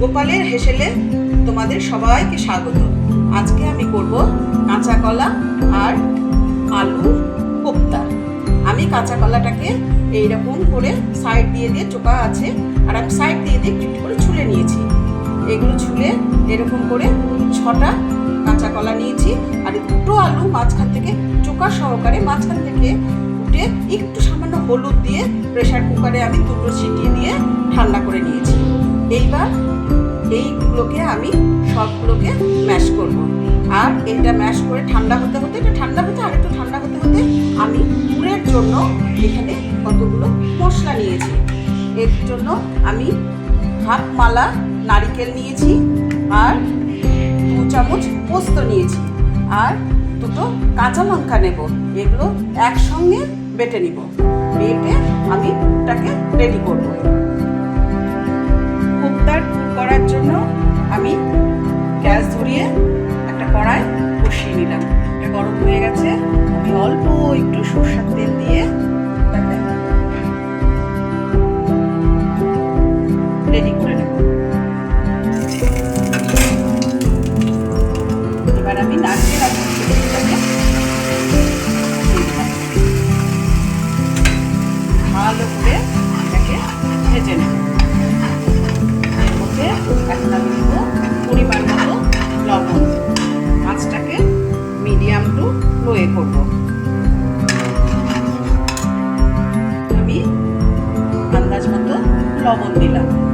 গোপালের হেসেলে তোমাদের সবাইকে স্বাগত। আজকে আমি করব কাঁচা কলা আর আলু কোপ্তা। আমি কাঁচা কলাটাকে এইরকম করে সাইড দিয়ে দিয়ে চোকা আছে, আর আমি সাইড দিয়ে দিয়ে একটু করে ছুলে নিয়েছি। এগুলো ছুলে এরকম করে ছটা কাঁচা কলা নিয়েছি, আর দুটো আলু মাঝখান থেকে চোকা সহকারে মাঝখান থেকে উঠে একটু সামান্য হলুদ দিয়ে প্রেসার কুকারে আমি দুটো সিটিয়ে দিয়ে ঠান্ডা করে নিয়েছি। এইবার এইগুলোকে আমি সবগুলোকে ম্যাশ করব। আর এটা ম্যাশ করে ঠান্ডা হতে হতে, এটা ঠান্ডা হতে আর একটু ঠান্ডা হতে হতে আমি পুরের জন্য এখানে কতগুলো মশলা নিয়েছি। এর জন্য আমি হাফ মালা নারিকেল নিয়েছি আর দু চামচ পোস্ত নিয়েছি। আর দুটো কাঁচা লঙ্কা নেব, এগুলো একসঙ্গে বেটে নিব। বেটে আমি ওটাকে রেডি করব। কোপ্তার করার জন্য আমি গ্যাস ধরিয়ে একটা কড়াই বসিয়ে নিলাম। এটা গরম হয়ে গেছে। আমি অল্প একটু সরষের তেল দিয়ে লবণ দিলাম।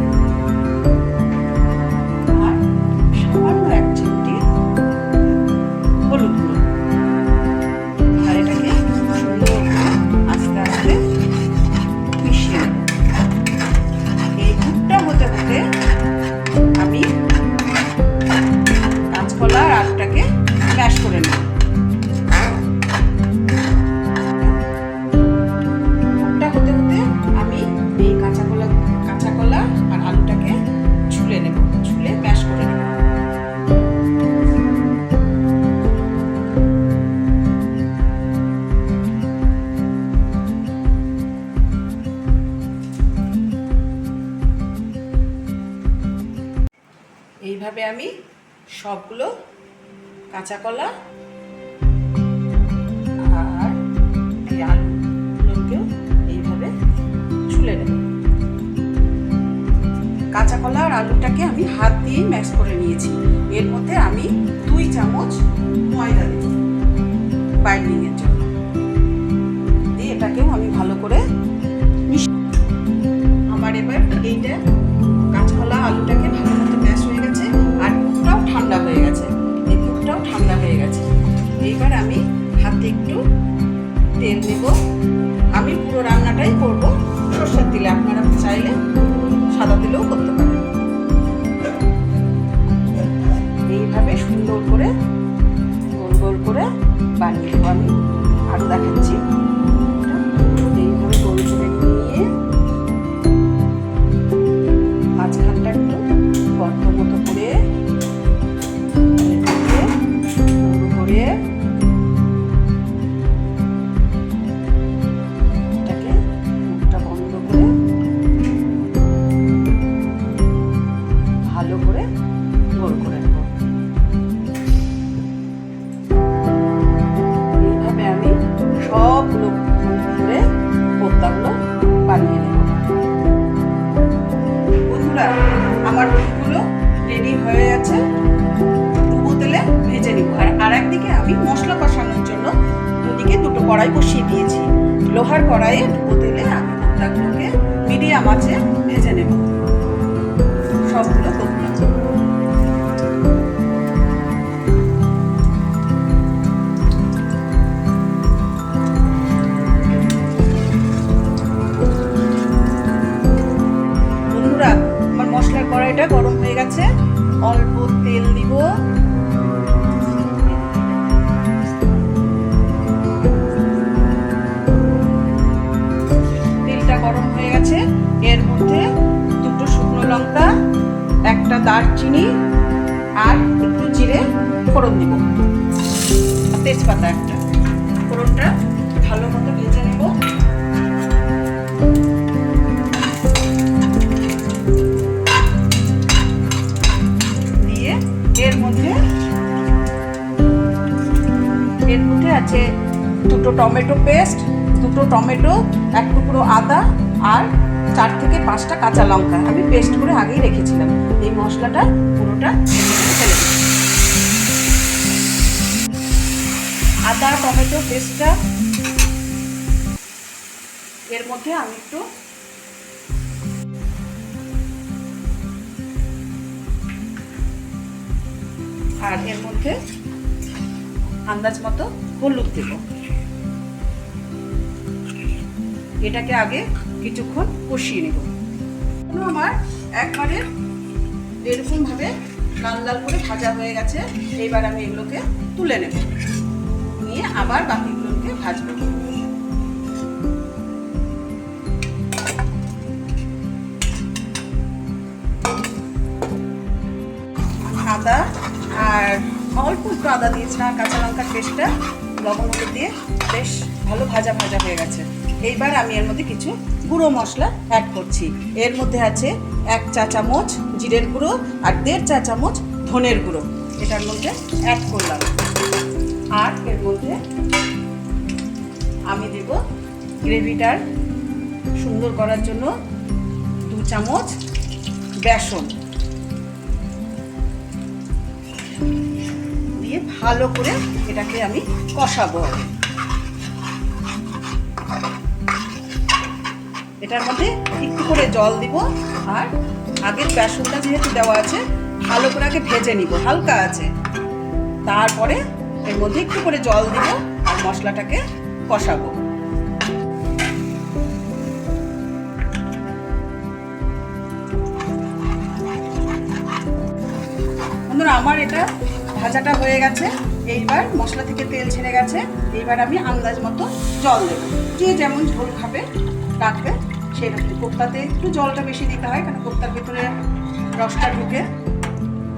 এইভাবে আমি সবগুলো কাঁচা কলা আর এই আলুগুলোকেও এইভাবে ছুলে কাঁচা কলা আর আলুটাকে আমি হাত দিয়ে ম্যাশ করে নিয়েছি। এর মধ্যে আমি আমি হাতে একটু তেল নেব। আমি পুরো রান্নাটাই করব। সর্ষের তেলে আপনারা চাইলে সাদা তেলেও করতে পারেন। এইভাবে সুন্দর করে, গোল গোল করে বানিয়ে দেবো আমি। আরও দেখাচ্ছি। বন্ধুরা আমার ফুলগুলো রেডি হয়ে গেছে। ডুবো তেলে ভেজে নিব। আর আর একদিকে আমি মশলা কষানোর জন্য দুদিকে দুটো কড়াই বসিয়ে দিয়েছি। লোহার কড়াইয়ে ডুবো তেলে আমি ভুট্টাগুলোকে মিডিয়াম আছে ভেজে নেব। সবগুলো দারচিনি আর একটু জিরে ফোড়ন দিব। তেজপাতা একটা। ফোড়নটা ভালো মতো ভেজে নেব। দিয়ে এর মধ্যে এর মধ্যে আছে দুটো টমেটো পেস্ট, দুটো টমেটো, এক টুকরো আদা আর চার থেকে পাঁচটা কাঁচা লঙ্কা আমি পেস্ট করে আগেই রেখেছিলাম। এই মশলাটা পুরোটা ফেলে আদা, টমেটো পেস্টটা এর মধ্যে আমি একটু আর এর মধ্যে আন্দাজ মতো হলুদ দেব। এটাকে আগে কিছুক্ষণ কষিয়ে নেব। আমার একবারে এরকম ভাবে লাল লাল করে ভাজা হয়ে গেছে। এইবার আমি এগুলোকে তুলে নেব। নিয়ে আবার বাকিগুলোকে ভাজবো। আদা আর অল্প একটু আদা দিয়েছিলাম, কাঁচা লঙ্কার পেস্টটা লবণ দিয়ে। বেশ ভালো ভাজা ভাজা হয়ে গেছে। এইবার আমি এর মধ্যে কিছু গুঁড়ো মশলা অ্যাড করছি। এর মধ্যে আছে এক চা চামচ জিরের গুঁড়ো আর দেড় চা চামচ ধনের গুঁড়ো। এটার মধ্যে অ্যাড করলাম। আর এর মধ্যে আমি দেব গ্রেভিটার সুন্দর করার জন্য দু চামচ বেসন। দিয়ে ভালো করে এটাকে আমি কষাবো। এটার মধ্যে একটু করে জল দিব আর আগের বেসনটা যেহেতু দেওয়া আছে, ভালো করে আগে ভেজে নিব, হালকা আছে। তারপরে এর মধ্যে একটু করে জল দিব আর মশলাটাকে কষাবো। বন্ধুরা, আমার এটা ভাজাটা হয়ে গেছে। এইবার মশলা থেকে তেল ছেড়ে গেছে। এইবার আমি আন্দাজ মতো জল দেবো। যে যেমন ঝোল খাবে, রাখবে। সেরকম কোপ্তাতে একটু জলটা বেশি দিতে হয়, কারণ কোপ্তার ভিতরে রসটা ঢুকে।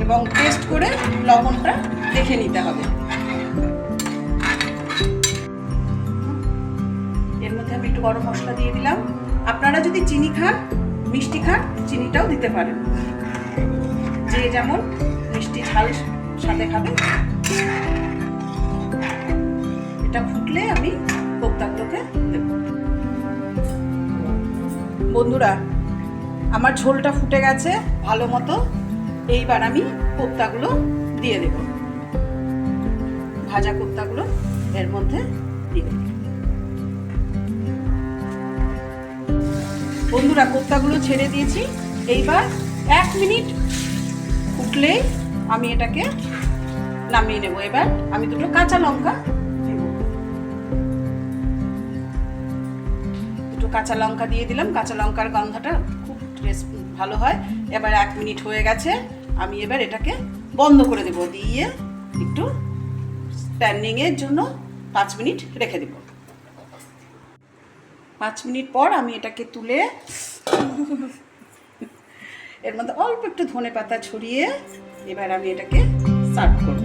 এবং টেস্ট করে লবণটা দেখে নিতে হবে। এর মধ্যে আমি একটু গরম মশলা দিয়ে দিলাম। আপনারা যদি চিনি খান, মিষ্টি খান, চিনিটাও দিতে পারেন। যে যেমন মিষ্টি ঝাল সাথে খাবে। এটা ফুটলে আমি কোপ্তাগুলোকে দেব। বন্ধুরা, আমার ঝোলটা ফুটে গেছে ভালো মতো। এইবার আমি কোপ্তাগুলো দিয়ে দেব। ভাজা কোপ্তাগুলো এর মধ্যে দিয়ে বন্ধুরা, কোপ্তাগুলো ছেড়ে দিয়েছি। এইবার এক মিনিট ফুটলেই আমি এটাকে নামিয়ে নেব। এবার আমি দুটো কাঁচা লঙ্কা দুটো কাঁচা লঙ্কা দিয়ে দিলাম। কাঁচা লঙ্কার গন্ধটা খুব ভালো হয়। এবার এক মিনিট হয়ে গেছে। আমি এবার এটাকে বন্ধ করে দেব। দিয়ে একটু স্ট্যান্ডিংয়ের জন্য পাঁচ মিনিট রেখে দেব। পাঁচ মিনিট পর আমি এটাকে তুলে এর মধ্যে অল্প একটু ধনে পাতা ছড়িয়ে এবার আমি এটাকে সার্ভ করব।